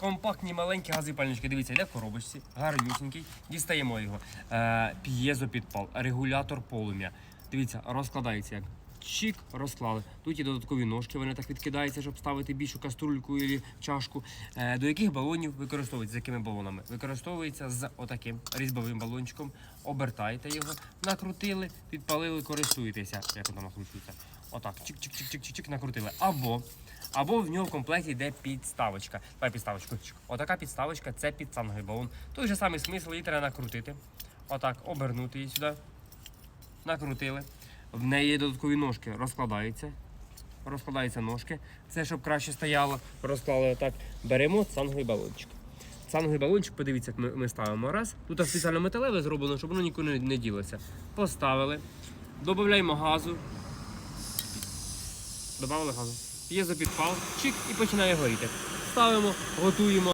Компактні маленькі газопальнички. Дивіться, йде в коробочці, гарнюсінький. Дістаємо його. Е, п'єзопідпал, регулятор полум'я. Дивіться, розкладається як. Чик, розклали. Тут є додаткові ножки, вони так відкидаються, щоб ставити більшу каструльку і чашку. Е, до яких балонів використовується? З якими балонами? Використовується з отаким різьбовим балончиком. Обертаєте його, накрутили, підпалили, користуєтеся. Як воно накручується? Отак, чик-чик-чик-чик-чик, накрутили. Або або в нього в комплекті йде підставочка. Давай підставочку. Отака підставочка це під санговий балон. Той же самий смисл, її треба накрутити. Отак, обернути її сюди. Накрутили. В неї є додаткові ножки, розкладаються. Розкладаються ножки. Це щоб краще стояло. Розклали отак. Беремо цанговий балончик. Цанговий балончик, подивіться, як ми, ми ставимо раз. Тут спеціально металеве зроблено, щоб воно нікуди не, не ділося. Поставили. Додаємо газу. Добавили газу. Є запідпал, чик і починає горіти. Ставимо, готуємо.